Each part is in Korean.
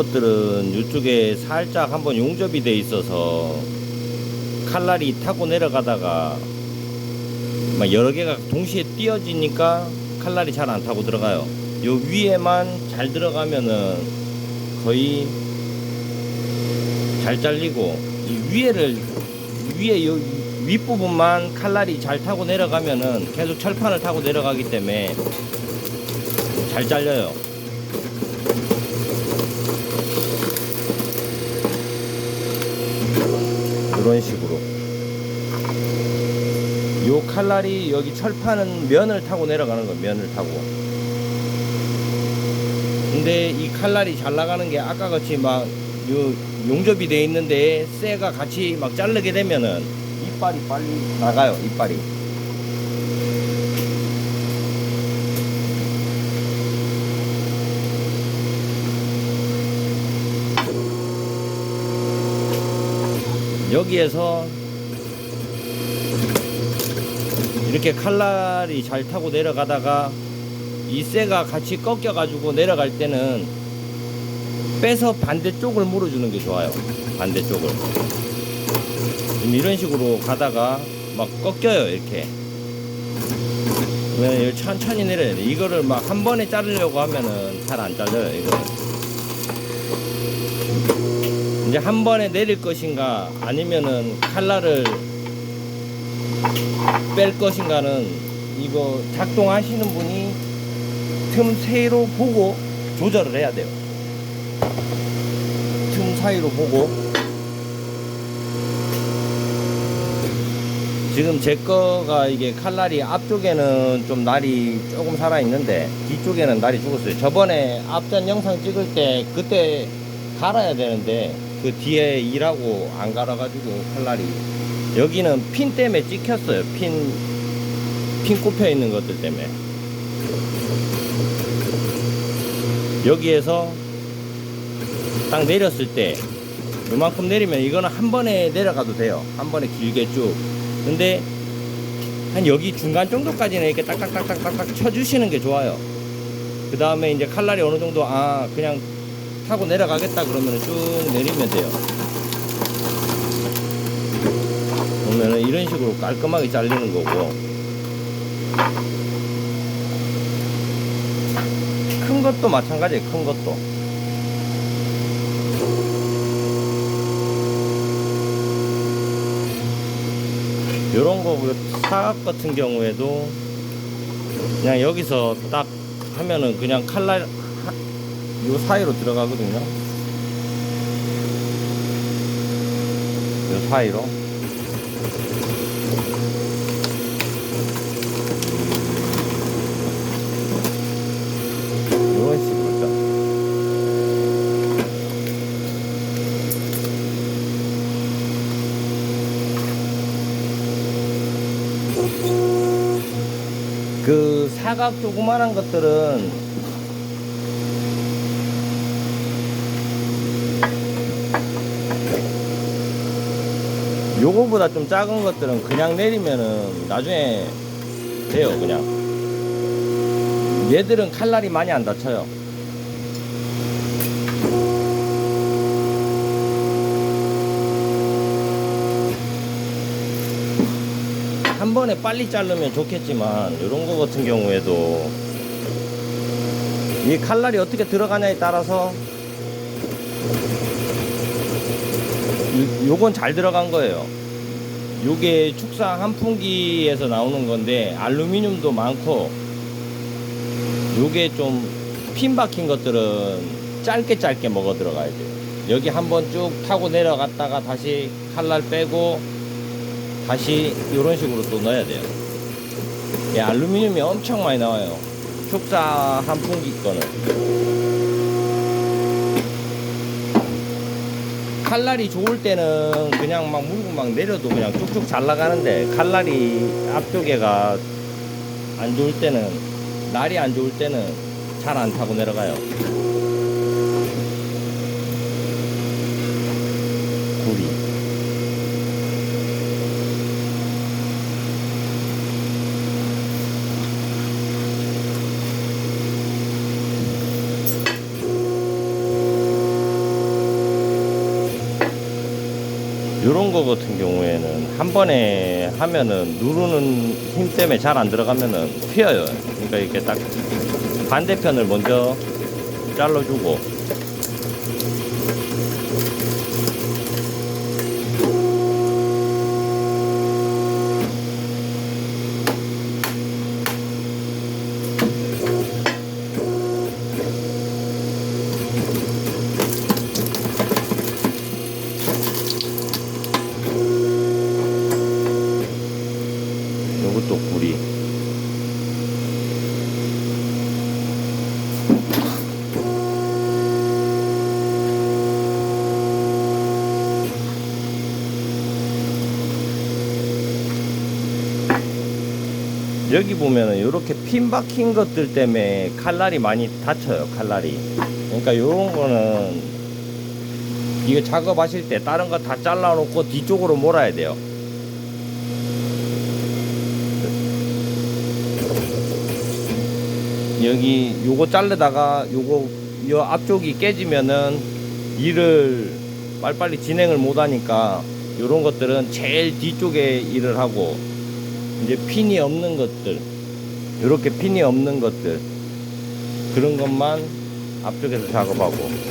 것들은 이쪽에 살짝 한번 용접이 돼 있어서 칼날이 타고 내려가다가 막 여러 개가 동시에 띄어지니까 칼날이 잘 안 타고 들어가요. 요 위에만 잘 들어가면은 거의 잘 잘리고 이 위에를 위에 요 윗부분만 칼날이 잘 타고 내려가면은 계속 철판을 타고 내려가기 때문에 잘 잘려요. 이런 식으로. 요 칼날이 여기 철판은 면을 타고 내려가는 거 면을 타고. 근데 이 칼날이 잘 나가는 게 아까 같이 막 요 용접이 돼 있는데 쇠가 같이 막 자르게 되면은 이빨이 빨리 나가요 이빨이 여기에서 이렇게 칼날이 잘 타고 내려가다가 이 쇠가 같이 꺾여 가지고 내려갈 때는 빼서 반대쪽을 물어주는 게 좋아요 반대쪽을 이런 식으로 가다가 막 꺾여요 이렇게 그러면 천천히 내려야 돼. 이거를 막 한 번에 자르려고 하면은 잘 안 잘려요, 이거. 이제 한 번에 내릴 것인가 아니면은 칼날을 뺄 것인가는 이거 작동하시는 분이 틈 사이로 보고 조절을 해야 돼요. 틈 사이로 보고 지금 제 거가 이게 칼날이 앞쪽에는 좀 날이 조금 살아 있는데 뒤쪽에는 날이 죽었어요. 저번에 앞전 영상 찍을 때 그때 갈아야 되는데 그 뒤에 일하고 안 갈아가지고 칼날이 여기는 핀 때문에 찍혔어요. 핀, 핀 꼽혀 있는 것들 때문에. 여기에서 딱 내렸을 때 이만큼 내리면 이거는 한 번에 내려가도 돼요. 한 번에 길게 쭉. 근데 한 여기 중간 정도까지는 이렇게 딱딱딱딱딱딱 쳐주시는 게 좋아요. 그 다음에 이제 칼날이 어느 정도 아 그냥 타고 내려가겠다 그러면 쭉 내리면 돼요. 보면은 이런 식으로 깔끔하게 잘리는 거고 큰 것도 마찬가지예요. 큰 것도. 요런 거 사각 같은 경우에도 그냥 여기서 딱 하면은 그냥 칼날 하- 요 사이로 들어가거든요. 요 사이로. 요런 식으로죠. 그 사각 조그만한 것들은 요거보다 좀 작은 것들은 그냥 내리면은 나중에 돼요 그냥. 얘들은 칼날이 많이 안 다쳐요. 한 번에 빨리 자르면 좋겠지만 이런 거 같은 경우에도 이 칼날이 어떻게 들어가냐에 따라서 요- 요건 잘 들어간 거예요. 요게 축사 한풍기에서 나오는 건데 알루미늄도 많고 요게 좀 핀 박힌 것들은 짧게 짧게 먹어 들어가야 돼요. 여기 한번 쭉 타고 내려갔다가 다시 칼날 빼고 다시 이런 식으로 또 넣어야 돼요. 예, 알루미늄이 엄청 많이 나와요. 축사 한풍기 거는. 칼날이 좋을 때는 그냥 막 물고 막 내려도 그냥 쭉쭉 잘 나가는데 칼날이 앞쪽에가 안 좋을 때는 날이 안 좋을 때는 잘 안 타고 내려가요. 요런 거 같은 경우에는 한 번에 하면은 누르는 힘 때문에 잘 안 들어가면은 휘어요. 그러니까 이렇게 딱 반대편을 먼저 잘라주고 요것도 구리. 여기 보면은 이렇게 핀 박힌 것들 때문에 칼날이 많이 다쳐요 칼날이 그러니까 요런 거는 이거 작업하실 때 다른 거 다 잘라 놓고 뒤쪽으로 몰아야 돼요 여기 요거 자르다가 요거 요 앞쪽이 깨지면은 일을 빨리빨리 진행을 못 하니까 요런 것들은 제일 뒤쪽에 일을 하고 이제 핀이 없는 것들 이렇게 핀이 없는 것들 그런 것만 앞쪽에서 작업하고.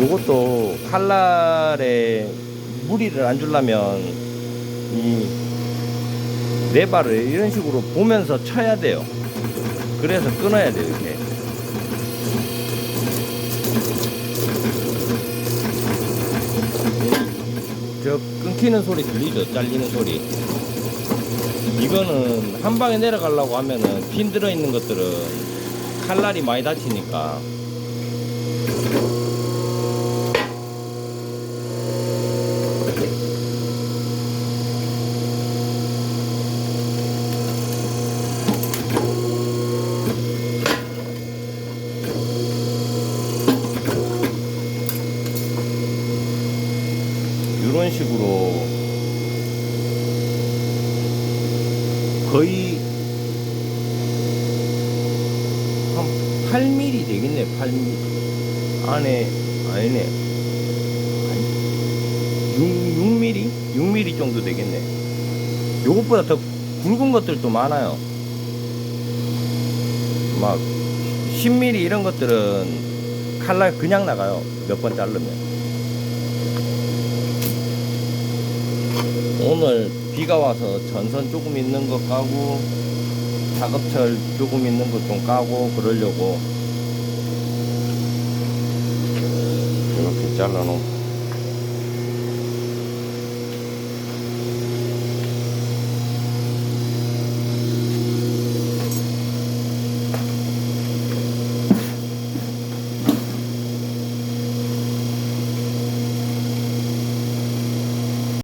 요것도 칼날에 무리를 안 주려면 이 네발을 이런 식으로 보면서 쳐야 돼요 그래서 끊어야 돼요 이렇게 저 끊기는 소리 들리죠? 잘리는 소리. 이거는 한 방에 내려가려고 하면은 핀 들어있는 것들은 칼날이 많이 다치니까. 이런 식으로 거의 한 8mm 되겠네 8mm 안에 아니네. 6, 6mm? 6mm 정도 되겠네. 요것보다 더 굵은 것들도 많아요. 막 10mm 이런 것들은 칼날 그냥 나가요. 몇 번 자르면 오늘 비가 와서 전선 조금 있는 거 까고 작업철 조금 있는 거좀 까고 그러려고. 이렇게 잘라놓고